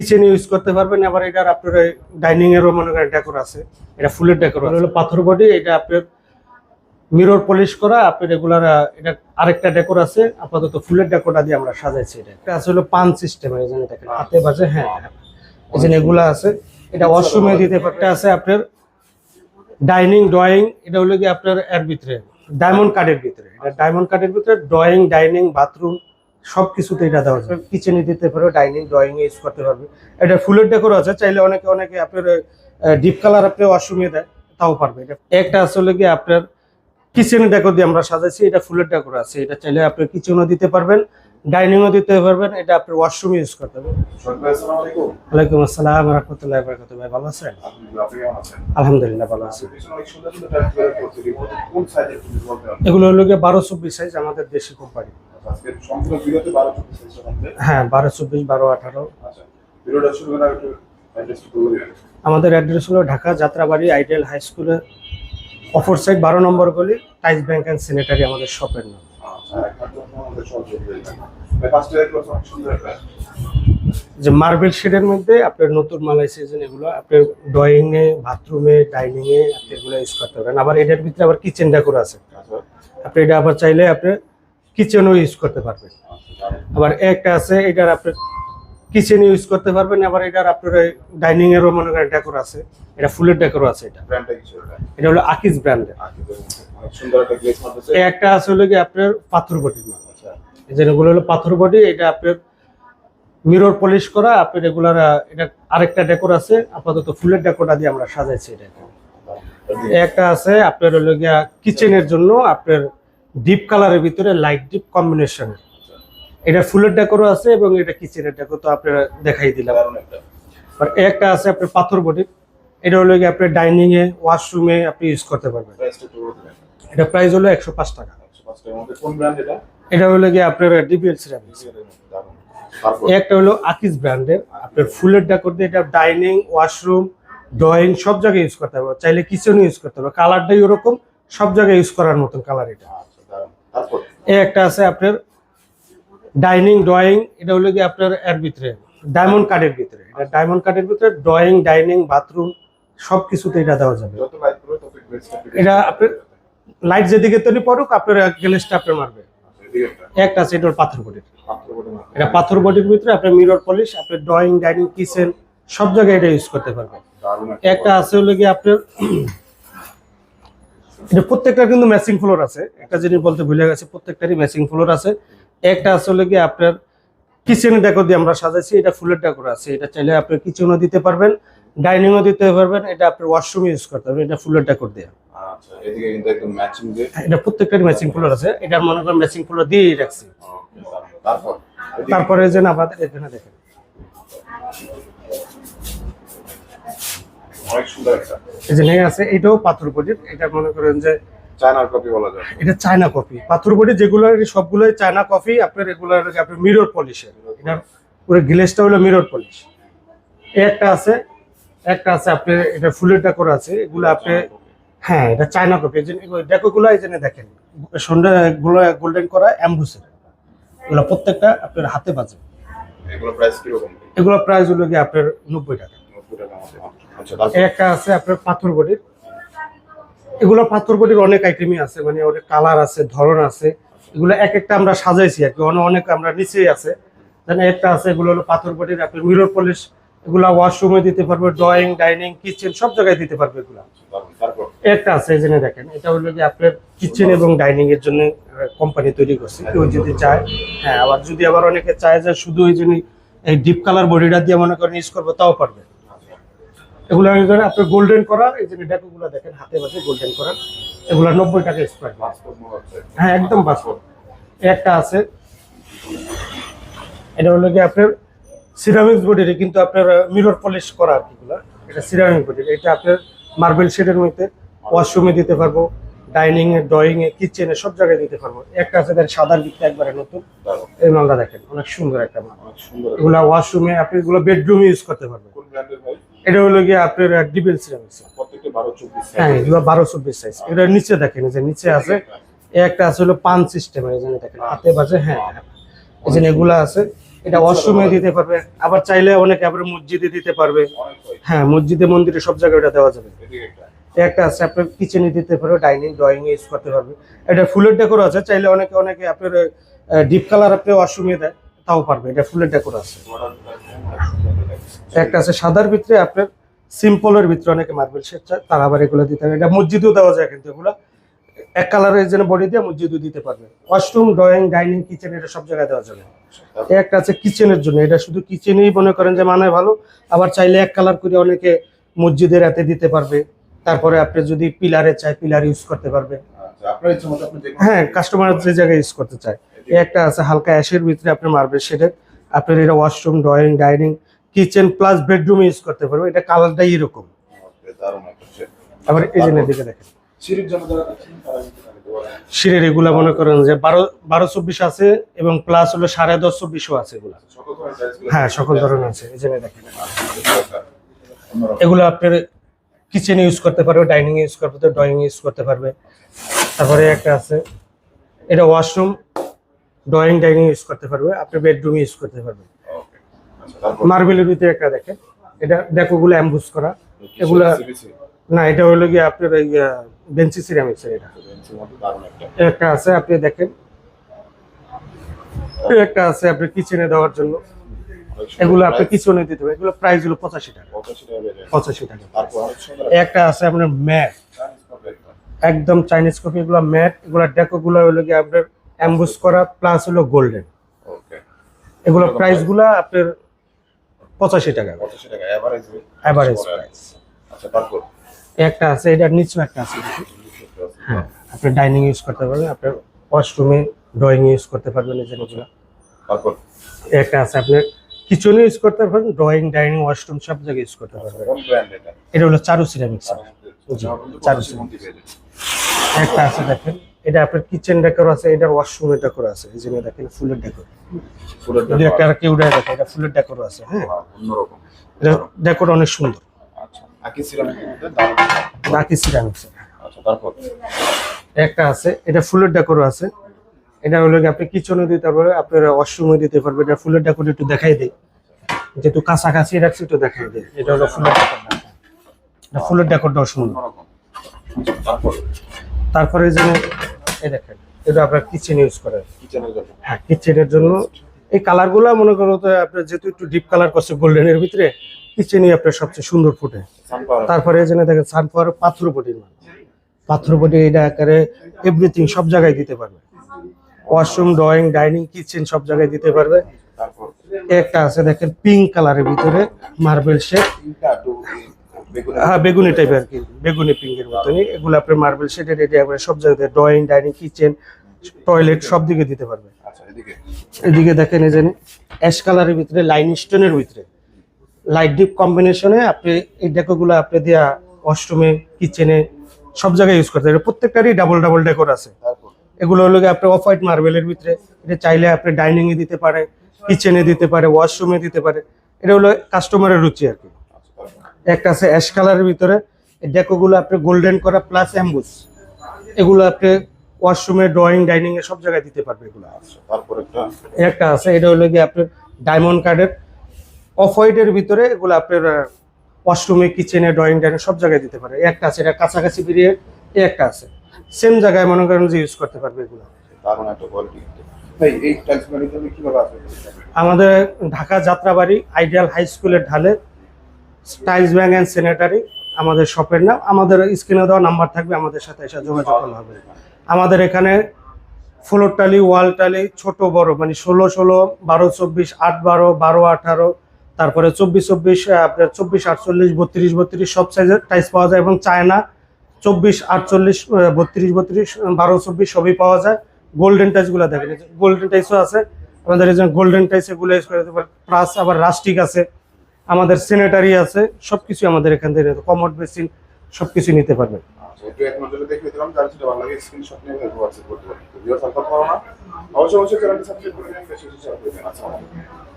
কিচেনে ইউজ করতে পারবেন আবার এটার আপনার ডাইনিং এরও মনে করেন ডেকোর আছে। এটা ফুলের ডেকোর হলো পাথর বডি এটা আপনার মিরর পলিশ করা আপনার রেগুলার এটা আরেকটা ডেকোর আছে। আপাতত ফুলের ডেকোরটা দিয়ে আমরা সাজাইছি এটা। এটা আছে হলো পান সিস্টেম এই জন্য দেখেন হাতে বাজে হ্যাঁ এই যে এগুলা আছে এটা ওয়াশরুমে দিতে পারতে আছে আপনার ডাইনিং ড্রয়িং এটা হলো কি আপনার এর ভিতরে ডায়মন্ড কার্ডের ভিতরে। এটা ডায়মন্ড কার্ডের ভিতরে ড্রয়িং ডাইনিং বাথরুম সব কিছুতে এটা দেওয়া যাবে কিচেনে দিতে পারবে ডাইনিং ড্রয়িং ইউজ করতে পারবে। এটা ফুলের ডেকোর আছে চাইলে অনেকে অনেকে আপনার ডিপ কালার আপনি ওয়াশরুমে দেয় তাও পারবে। এটা একটা আসলে কি আপনার কিচেনে ডেকোর দিয়ে আমরা সাজাইছি এটা ফুলের ডেকোর আছে। এটা চাইলে আপনি কিচেনও দিতে পারবেন ডাইনিংও দিতে পারবেন এটা আপনার ওয়াশরুমে ইউজ করতে পারবেন। ওয়ালাইকুম আসসালাম রহমতুল্লাহ বরকাত ভাই ভালো আছেন? আলহামদুলিল্লাহ, আপনি আছেন? ভালো আছি। পিছনে অনেক সুন্দর সুন্দর type করে করছে। এগুলো কোন size এর জিনিস বলতে পারবেন? এগুলো হলো গিয়ে বারো চব্বিশ সাইজ আমাদের দেশি কোম্পানি। আজকে সম্পূর্ণ ভিডিওতে 12 চব্বিশ size এর মধ্যে। হ্যাঁ বারো চব্বিশ বারো আঠারো আচ্ছা। আমাদের অ্যাড্রেস হলো ঢাকা যাত্রাবাড়ি আইডিয়াল হাই স্কুলের অপর সাইড বারো নম্বর গলি টাইস ব্যাংক অ্যান্ড স্যানিটারি আমাদের শপের নাম আচ্ছা। যে মার্বেল শেডের মধ্যে আপনার নতুন মালাই সিজন এগুলো আপনার ড্রয়িং এ বাথরুমে ডাইনিং এ আপনি এগুলো ইউজ করতে পারেন আবার এটার ভিতরে আবার কিচেন ডেকোর আছে আচ্ছা, আপনি এটা আবার চাইলে আপনি কিচেনও ইউজ করতে পারবেন। আচ্ছা, আবার একটা আছে এটার আপনি কিচেনে ইউজ করতে পারবেন আবার এটার আপনার ডাইনিং এরও মনে করেন ডেকোর আছে। এটা ফুলের ডেকোর আছে এটা। এটা? হলো আকিজ ব্র্যান্ডের মধ্যে। অনেক সুন্দর একটা আছে হলো কি আপনার পাথর বটির মাল আচ্ছা, এই যে এগুলো হলো পাথর বডি এটা আপনার মিরর পলিশ করা আপনার রেগুলার এটা আরেকটা ডেকোর আছে। আপাতত ফুলের ডেকোরটা দিয়ে আমরা সাজাইছি এটা। একটা আছে আপনার হলো গিয়া কিচেনের জন্য আপনার ডিপ কালারের ভিতরে লাইট ডিপ কম্বিনেশন এটা ফুলের ডেকোরও আছে এবং এটা কিচেনের ডেকোর তো আপনারা দেখাই দিলাম। একটা। আর একটা আছে আপনার পাথর বডি। এটা হলো গিয়ে আপনার ডাইনিং এ ওয়াশরুমে আপনি ইউজ করতে পারবেন। এটা প্রাইস হলো একশো পাঁচ টাকা। 105 টাকার মধ্যে কোন brand এটা? হলো গিয়ে আপনার সিরামিক্স? এই একটা হলো আকিস ব্র্যান্ডের আপনার ফুলের ডেকোর দিয়ে এটা ডাইনিং ওয়াশরুম ড্রয়িং সব জায়গায় ইউজ করতে পারবে চাইলে কিচেনও ইউজ করতে পারবে কালারটাই ওরকম সব জায়গায় ইউজ করার মতন কালার এটা। এই একটা আছে আপনার ডাইনিং ড্রয়িং এটা হলো কি আপনার এর ভিতরে ডায়মন্ড কার্ডের ভিতরে। এটা ডায়মন্ড কার্ডের ভিতরে ড্রয়িং ডাইনিং বাথরুম সব কিছুতে এটা দেওয়া যাবে। এটা আপনার লাইট যেদিকে তৈরি পড়ুক আপনার গ্যালেসটা আপনার মারবে। একটা। আছে এটা পাথর বডির। এটা পাথর বডির ভিতরে আপনার মিরর পলিশ আপনার ড্রয়িং ডাইনিং কিচেন সব জায়গায় এটা ইউজ করতে পারবেন একটা আছে হলো কি আপনার এটা প্রত্যেকটা কিন্তু ম্যাচিং ফ্লোর আছে। একটা জিনিস বলতে ভুলে গেছে প্রত্যেকটারই ম্যাচিং ফ্লোর আছে। একটা আসলে কি আপনার কিচেন ডেকোর দিয়ে আমরা সাজাইছি এটা ফুলের ডেকোর আছে। এটা চাইলে আপনি কিচেনও দিতে পারবেন ডাইনিংও দিতে পারবেন এটা আপনার ওয়াশরুম ইউজ করতে পারবেন এটা ফুলের ডেকোর দিয়ে। আচ্ছা এদিকে কিন্তু একদম ম্যাচিং যে এটা প্রত্যেকটারই ম্যাচিং ফ্লোর আছে। এটা মনে করেন ম্যাচিং ফ্লোর দিয়েই রাখছি। তারপর? তারপরে যে না আমাদের এখানে দেখেন। অনেক সুন্দর একটা এই যে নেই আছে এটাও পাথর বডির এটা মনে করেন যে চায়নার কপি বলা যায়। এটা চায়না কফি পাথর বডি যেগুলো সবগুলোই চায়না কফি আপনার রেগুলার আপনার মিরর পলিশের এটার পুরো গ্লেসটা হলো মিরর পলিশ একটা আছে একটা আছে আপনার এটা ফুলের ডেকোর আছে এগুলো আপনি হ্যাঁ এটা চায়না কফি এই যে ডেকোগুলো এই জন্য দেখেন সন্ধ্যা গুলো গোল্ডেন করা অ্যাম্বুসের এগুলো প্রত্যেকটা আপনার হাতে বাজে। এগুলো প্রাইস কীরকম? এগুলো প্রাইস হলো গিয়ে আপনার নব্বই টাকা। নব্বই টাকা আচ্ছা একটা আছে আপনার পাথর বডির এগুলো পাথর বডির অনেক আইটেমই আছে মানে অনেক কালার আছে ধরন আছে। এগুলো এক একটা আমরা সাজাইছি আর কি অনেক আমরা নিচেই আছে। যেন একটা আছে এগুলো হলো পাথর বডির আপনার মিরর পলিশ এগুলো ওয়াশরুমে দিতে পারবে ড্রয়িং ডাইনিং কিচেন সব জায়গায় দিতে পারবে এগুলো। একটা আছে জন্য দেখেন এটা হলো যে আপনার কিচেন এবং ডাইনিং এর জন্য কোম্পানি তৈরি করছে কেউ যদি চায় হ্যাঁ আবার যদি আবার অনেকে চায় যে শুধু ওই জন্য এই ডিপ কালার বডিটা দিয়ে মনে করেন ইউজ করব তাও পারবে। এগুলো ধরেন আপনার গোল্ডেন করা এই যে ডেকোগুলো দেখেন হাতে বাজে গোল্ডেন করা এগুলো নব্বই টাকা স্কোয়ার হ্যাঁ একদম পাসপোর্ট একটা আছে এটা হলো কি আপনার সিরামিক্স বডির কিন্তু আপনার মিরর পলিশ করা আর কি এগুলো। এটা সিরামিক বডির এটা আপনার মার্বেল শেডের মধ্যে। ওয়াশরুমে দিতে পারব ডাইনিং এ ড্রয়িং এ কিচেনে সব জায়গায় দিতে পারব। একটা আছে তার সাদার দিকটা একবারে নতুন। এই মালটা দেখেন অনেক সুন্দর একটা মাল। সুন্দর। এগুলা ওয়াশরুমে আপনি এগুলো বেডরুমে ইউজ করতে পারবেন। কোন ব্র্যান্ডের ভাই? এটা হলো গিয়ে আপনার সিরামিক্স প্রত্যেকটা বারো চব্বিশ হ্যাঁ এগুলো বারো চব্বিশ সাইজ এটা নিচে দেখেন যে নিচে আছে একটা আছে হলো পান সিস্টেম জন্য দেখেন হাতে বাজে হ্যাঁ এই যে এগুলো আছে এটা ওয়াশরুমে দিতে পারবে আবার চাইলে অনেকে আবার মসজিদে দিতে পারবে। হ্যাঁ মসজিদে মন্দিরে সব জায়গায় এটা দেওয়া যাবে। একটা আছে আপনার কিচেনে দিতে পারবে ডাইনিং ড্রয়িং ইউজ করতে পারবে। এটা ফুলের ডেকোর আছে চাইলে অনেকে অনেকে আপনার ডিপ কালার আপনি ওয়াশরুমে দেয় তাও পারবে এটা ফুলের ডেকোর আছে। একটা আছে সাদার ভিতরে আপনার সিম্পলের ভিতরে অনেকে মার্বেল শেড চায় তারা আবার এগুলো দিতে পারবে এটা মসজিদেও দেওয়া যায় কিন্তু এগুলো। এক কালারের জন্য বডি দিয়ে মসজিদও দিতে পারবে। ওয়াশরুম ড্রয়িং ডাইনিং কিচেন এটা সব জায়গায় দেওয়া যাবে। একটা আছে কিচেনের জন্য। এটা শুধু কিচেনেই মনে করেন যে মানায় ভালো আবার চাইলে এক কালার করে অনেকে মসজিদের রাতে দিতে পারবে। তারপরে আপনি যদি পিলারে চাই পিলার ইউজ করতে পারবে। আচ্ছা আপনার হ্যাঁ কাস্টমার যে জায়গায় ইউজ করতে চায়। একটা আছে হালকা অ্যাশের ভিতরে আপনি মার্বেল শেডের আপনার এটা washroom drawing dining kitchen plus bedroom use করতে পারবে। এটা কালারটাই এরকম। আবার এই জন্য দিকে দেখেন। সিঁড়ির এগুলা মনে করেন যে বারো বারো চব্বিশ আছে এবং প্লাস হলো সাড়ে দশ চব্বিশও আছে এগুলা। গুলো- হ্যাঁ সকল ধরনের আছে। এই জন্য দেখেন। আচ্ছা, এগুলো আপনার কিচেনে ইউজ করতে পারবে ডাইনিং ইউজ করতে পারবে ড্রয়িং ইউজ করতে পারবে। তারপরে একটা আছে এটা ওয়াশরুম ড্রয়িং ডাইনিং ইউজ করতে পারবে আপনি বেডরুম ইউজ করতে পারবে। Okay, আচ্ছা, তারপর? মার্বেলের ভিতরে একটা দেখেন। এটা ডেকোগুলো অ্যাম্বুস করা। এগুলা না এটা হলো গিয়ে আপনার এই বেঞ্চি সিরামিক্স এটা। একটা। আছে আপনি দেখেন। একটা আছে আপনি কিচেনে দেওয়ার জন্য। এগুলো আপনি কিচেনে দিতে হবে এগুলো প্রাইস হলো পঁচাশি টাকা। পঁচাশি টাকা একটা। আছে আপনার ম্যাট। একদম চাইনিজ কপি এগুলো ম্যাট এগুলো ডেকোগুলো হলো গিয়ে আপনার অ্যাম্বুস করা প্লাস হলো গোল্ডেন এগুলো প্রাইসগুলো আপনার পঁচাশি টাকা পঁচাশি টাকা rate। অ্যাভারেজ পরে। প্রাইস আচ্ছা, তারপর? একটা আছে এটার নিচেও একটা আছে হ্যাঁ আপনি ডাইনিং ইউজ করতে পারবেন আপনার ওয়াশরুমে ড্রয়িং ইউজ করতে পারবেন এই জিনিসগুলো তারপর? একটা আছে আপনার কিচেনে ইউজ করতে পারবেন ড্রয়িং ডাইনিং ওয়াশরুম সব জায়গায় ইউজ করতে পারবেন এটা? হলো চারু সিরামিক্স চার যাবেন। একটা আছে দেখেন এটা আপনার কিচেন ডেকোর আছে এটার ওয়াশরুমের ডেকোর আছে এই জন্য দেখেন ফুলের ডেকোর ফুলের ডেকোর। একটা কেউ দেখে এটা ফুলের ডেকোর আছে হ্যাঁ অন্যরকম। এটা ডেকোর অনেক সুন্দর আচ্ছা, আকি সিরামিকের মধ্যে দারুণ। বাকি সিরামিক্স আচ্ছা, তারপর? একটা আছে এটা ফুলের ডেকোরও আছে এটা হলো আপনি কিচেনে দিতে পারবেন আপনার ওয়াশরুমে দিতে পারবেন এটা ফুলের ডেকোর একটু দেখাই দেই যেহেতু কাছাকাছি রাখছি একটু দেখাই দেই এটা হলো ফুলের ডেকোর এটা ফুলের ডেকোরটাও সুন্দর। আচ্ছা, তারপর? তারপরে এই যে এই দেখেন এটা আপনার কিচেন ইউজ করেন। হ্যাঁ কিচেনের জন্য। এই কালারগুলো মনে করো তো আপনার যেহেতু একটু ডিপ কালার করছে গোল্ডেনের ভিতরে কিচেনই আপনার সবচেয়ে সুন্দর ফুটে। তারপরে জন্য দেখেন সানফ্লাওয়ার পাথর বডির মাল পাথর বডি এটা আকারে এভরিথিং সব জায়গায় দিতে পারবে। ওয়াশরুম ড্রয়িং ডাইনিং কিচেন সব জায়গায় দিতে পারবে। একটা আছে দেখেন পিঙ্ক কালারের ভিতরে মার্বেল শেড হ্যাঁ বেগুনি টাইপের আর কি বেগুনি পিঙ্কের মতনই এগুলো আপনার মার্বেল শেডের রেডি আপনার সব জায়গাতে ড্রয়িং ডাইনিং কিচেন টয়লেট সব দিকে দিতে পারবে। আচ্ছা এদিকে। এদিকে দেখেন এই জানি অ্যাশ কালারের ভিতরে লাইন স্টোনের ভিতরে। লাইট ডিপ কম্বিনেশনে আপনি এই ডেকোগুলো আপনি দিয়া ওয়াশরুমে কিচেনে সব জায়গায় ইউজ করতে পারেন প্রত্যেকটারই ডাবল ডাবল ডেকোর আছে। এগুলো হলো আপনি অফ হোয়াইট মার্বেলের ভিতরে। এটা চাইলে আপনি ডাইনিং এ দিতে পারে কিচেনে দিতে পারে ওয়াশরুমে দিতে পারে। এটা হলো কাস্টমারের রুচি আর কি। একটা আছে অ্যাশ কালারের ভিতরে। ডেকোগুলো আপনি গোল্ডেন করা প্লাস অ্যাম্বুস এগুলো আপনি ওয়াশরুমে ড্রয়িং ডাইনিং এ সব জায়গায় দিতে পারবে এগুলো। আচ্ছা তারপর একটা? একটা আছে এটা হলো গিয়ে আপনার ডায়মন্ড কার্ডের অফ হোয়াইটের ভিতরে এগুলো আপনার ওয়াশরুমে কিচেনে ড্রয়িং ডাইনিং সব জায়গায় দিতে পারে। একটা আছে এটা কাছাকাছি বেরিয়ে এই একটা আছে। সেম জায়গায় মনে করেন যে ইউজ করতে পারবে এগুলো। আমাদের ঢাকা যাত্রাবাড়ি আইডিয়াল হাই স্কুলের ঢালে টাইলস ব্যাংক অ্যান্ড স্যানিটারি আমাদের শপের নাম। আমাদের স্ক্রিনে দেওয়া নাম্বার থাকবে, আমাদের সাথে এসে যোগাযোগ করলে হবে। আমাদের এখানে ফ্লোর টালি, ওয়াল টালি, ছোট, বড় মানে ষোলো ষোলো, বারো, চব্বিশ, আট, বারো বারো, আঠারো, তারপরে চব্বিশ চব্বিশ আপনার চব্বিশ, আটচল্লিশ, বত্রিশ বত্রিশ, সব সাইজের টাইলস পাওয়া যায় এবং চায়না চব্বিশ, আটচল্লিশ বত্রিশ বত্রিশ, বারো, চব্বিশ, সবই পাওয়া যায়। গোল্ডেন টাইলসগুলো দেখেন গোল্ডেন টাইলসও আছে। আমাদের গোল্ডেন টাইলস এগুলো ইউজ করে প্লাস আবার রাস্টিক আছে। আমাদের স্যানিটারি আছে সবকিছু আমাদের এখান থেকে কমোড বেসিন সবকিছু নিতে পারবেন আচ্ছা অবশ্যই